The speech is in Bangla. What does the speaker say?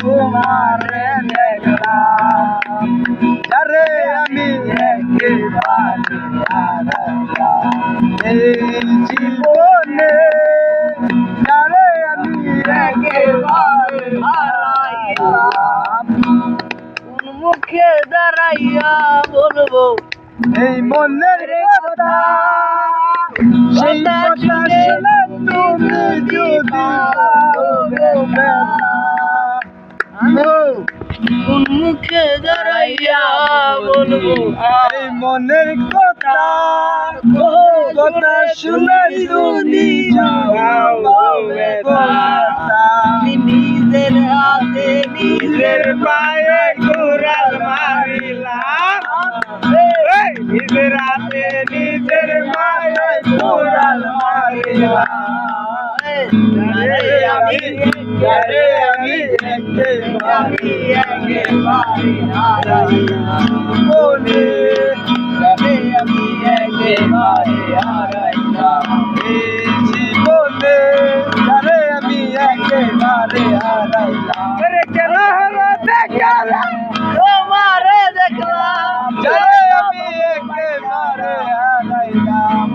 তোমারে আরে আমি এই জীবনে আরে আমি মুখে দাঁড়াইয়া বলব এই মনের কথা সেই কথা তুমি যদি মুখে দাঁড়াইয়া বলব এই মনের কথা কথা শুনে তুমি নিজের হাতে নিজের পায়ে ঘুরাল মারিলাম নিজের হাতে নিজের পায়ে ঘুরাল মারিলাম আমি আমি একেবারে একেবারে হারাইলাম বলে আরে আমি একেবারে হারাইলাম জীবনে আরে আমি একেবারে হারাইলাম কেন হলো দেখালাম তোমারে দেখলাম আমি একেবারে হারাইলাম